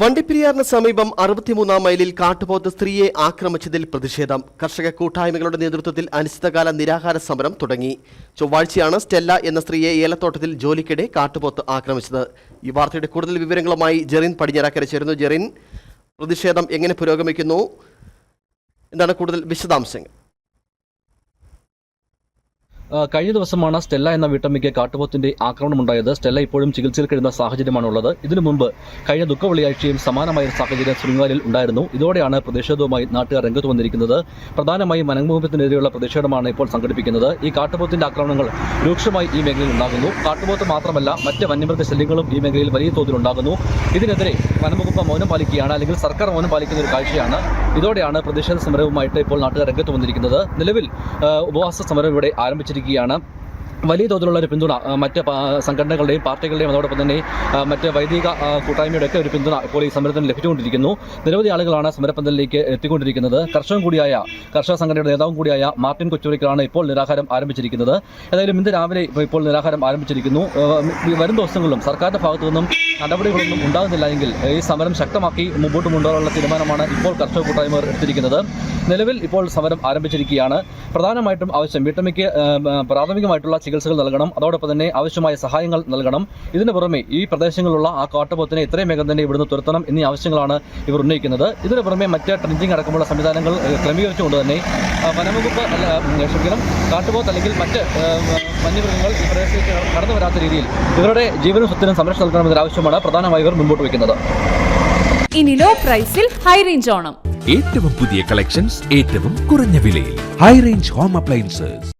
വണ്ടിപ്പെരിയാറിന് സമീപം അറുപത്തിമൂന്നാം മൈലിൽ കാട്ടുപോത്ത് സ്ത്രീയെ ആക്രമിച്ചതിൽ പ്രതിഷേധം. കർഷക കൂട്ടായ്മകളുടെ നേതൃത്വത്തിൽ അനിശ്ചിതകാല നിരാഹാര സമരം തുടങ്ങി. ചൊവ്വാഴ്ചയാണ് സ്റ്റെല്ല എന്ന സ്ത്രീയെ ഏലത്തോട്ടത്തിൽ ജോലിക്കിടെ കാട്ടുപോത്ത് ആക്രമിച്ചത്. ഈ വാർത്തയുടെ കൂടുതൽ വിവരങ്ങളുമായി ജെറിൻ പടിഞ്ഞാറക്കര ചേരുന്നു. ജെറിൻ പ്രതിഷേധം എങ്ങനെ പുരോഗമിക്കുന്നു? എന്താണ് കൂടുതൽ വിശദാംശങ്ങൾ? കഴിഞ്ഞ ദിവസമാണ് സ്റ്റെല്ല എന്ന വീട്ടമ്മയ്ക്ക് കാട്ടുപോത്തിന്റെ ആക്രമണമുണ്ടായത്. സ്റ്റെല്ല ഇപ്പോഴും ചികിത്സയിൽ കഴിയുന്ന സാഹചര്യമാണുള്ളത്. ഇതിനു മുമ്പ് കഴിഞ്ഞ ദുഃഖ വെള്ളിയാഴ്ചയും സമാനമായ സാഹചര്യം ശൃംഗാലിൽ ഉണ്ടായിരുന്നു. ഇതോടെയാണ് പ്രതിഷേധവുമായി നാട്ടുകാർ രംഗത്ത് വന്നിരിക്കുന്നത്. പ്രധാനമായും വനംഭൂമത്തിനെതിരെയുള്ള പ്രതിഷേധമാണ് ഇപ്പോൾ സംഘടിപ്പിക്കുന്നത്. ഈ കാട്ടുപോത്തിന്റെ ആക്രമണങ്ങൾ രൂക്ഷമായി ഈ മേഖലയിൽ ഉണ്ടാകുന്നു. കാട്ടുപോത്ത് മാത്രമല്ല മറ്റ് വന്യമൃഗ ശല്യങ്ങളും ഈ മേഖലയിൽ വലിയ തോതിൽ ഉണ്ടാകുന്നു. ഇതിനെതിരെ വനംവകുപ്പ് മൗനം പാലിക്കുകയാണ് അല്ലെങ്കിൽ സർക്കാർ മൗനം പാലിക്കുന്ന ഒരു കാഴ്ചയാണ്. ഇതോടെയാണ് പ്രതിഷേധ സമരവുമായിട്ട് ഇപ്പോൾ നാട്ടുകാർ രംഗത്ത് വന്നിരിക്കുന്നത്. നിലവിൽ ഉപവാസ സമരം ഇവിടെ ആരംഭിച്ചിരിക്കുകയാണ് വലിയ തോതിലുള്ള ഒരു പിന്തുണ മറ്റ് സംഘടനകളുടെയും പാർട്ടികളുടെയും അതോടൊപ്പം തന്നെ മറ്റ് വൈദിക കൂട്ടായ്മയുടെ ഒക്കെ ഒരു പിന്തുണ ഇപ്പോൾ ഈ സമരത്തിന് ലഭിച്ചുകൊണ്ടിരിക്കുന്നു. നിരവധി ആളുകളാണ് സമരപ്പന്തലിലേക്ക് എത്തിക്കൊണ്ടിരിക്കുന്നത്. കർഷകൻ കൂടിയായ കർഷക സംഘടനയുടെ നേതാവും കൂടിയായ മാർട്ടിൻ കൊച്ചൂരിക്കലാണ് ഇപ്പോൾ നിരാഹാരം ആരംഭിച്ചിരിക്കുന്നത്. ഏതായാലും ഇന്ന് രാവിലെ ഇപ്പോൾ- നിരാഹാരം ആരംഭിച്ചിരിക്കുന്നു. വരും ദിവസങ്ങളിലും സർക്കാരിന്റെ ഭാഗത്തു നിന്നും നടപടികളൊന്നും ഉണ്ടാകുന്നില്ല എങ്കിൽ ഈ സമരം ശക്തമാക്കി മുമ്പോട്ട് കൊണ്ടുപോകാനുള്ള തീരുമാനമാണ് ഇപ്പോൾ കർഷക കൂട്ടായ്മ എടുത്തിരിക്കുന്നത്. നിലവിൽ ഇപ്പോൾ സമരം ആരംഭിച്ചിരിക്കുകയാണ്. പ്രധാനമായിട്ടും ആവശ്യം വീട്ടമ്മയ്ക്ക് പ്രാഥമികമായിട്ടുള്ള ചികിത്സ ചികിത്സകൾ നൽകണം. അതോടൊപ്പം തന്നെ ആവശ്യമായ സഹായങ്ങൾ നൽകണം. ഇതിനു പുറമെ ഈ പ്രദേശങ്ങളിലുള്ള ആ കാട്ടുപോത്തിനെ എത്രയും വേഗം തന്നെ ഇവിടുന്ന് തുരത്തണം എന്നീ ആവശ്യങ്ങളാണ് ഇവർ ഉന്നയിക്കുന്നത്. ഇതിനു പുറമെ മറ്റ് ട്രെഞ്ചിങ് അടക്കമുള്ള സംവിധാനങ്ങൾ ക്രമീകരിച്ചുകൊണ്ട് തന്നെ വനംവകുപ്പ് അല്ല ക്ഷമിക്കണം കാട്ടുപോത്ത് അല്ലെങ്കിൽ മറ്റ് വന്യമൃഗങ്ങൾ ഈ പ്രദേശത്തേക്ക് കടന്നു വരാത്ത രീതിയിൽ ഇവരുടെ ജീവനും സ്വത്തിനും സംരക്ഷണം നൽകണമെന്നൊരു ആവശ്യമാണ് പ്രധാനമായി ഇവർ മുമ്പോട്ട് വയ്ക്കുന്നത്. ഇനി ലോ പ്രൈസിൽ ഹൈ റേഞ്ച് ഓണം. ഏറ്റവും പുതിയ കളക്ഷൻസ് ഏറ്റവും കുറഞ്ഞ വിലയിൽ. High range home appliances.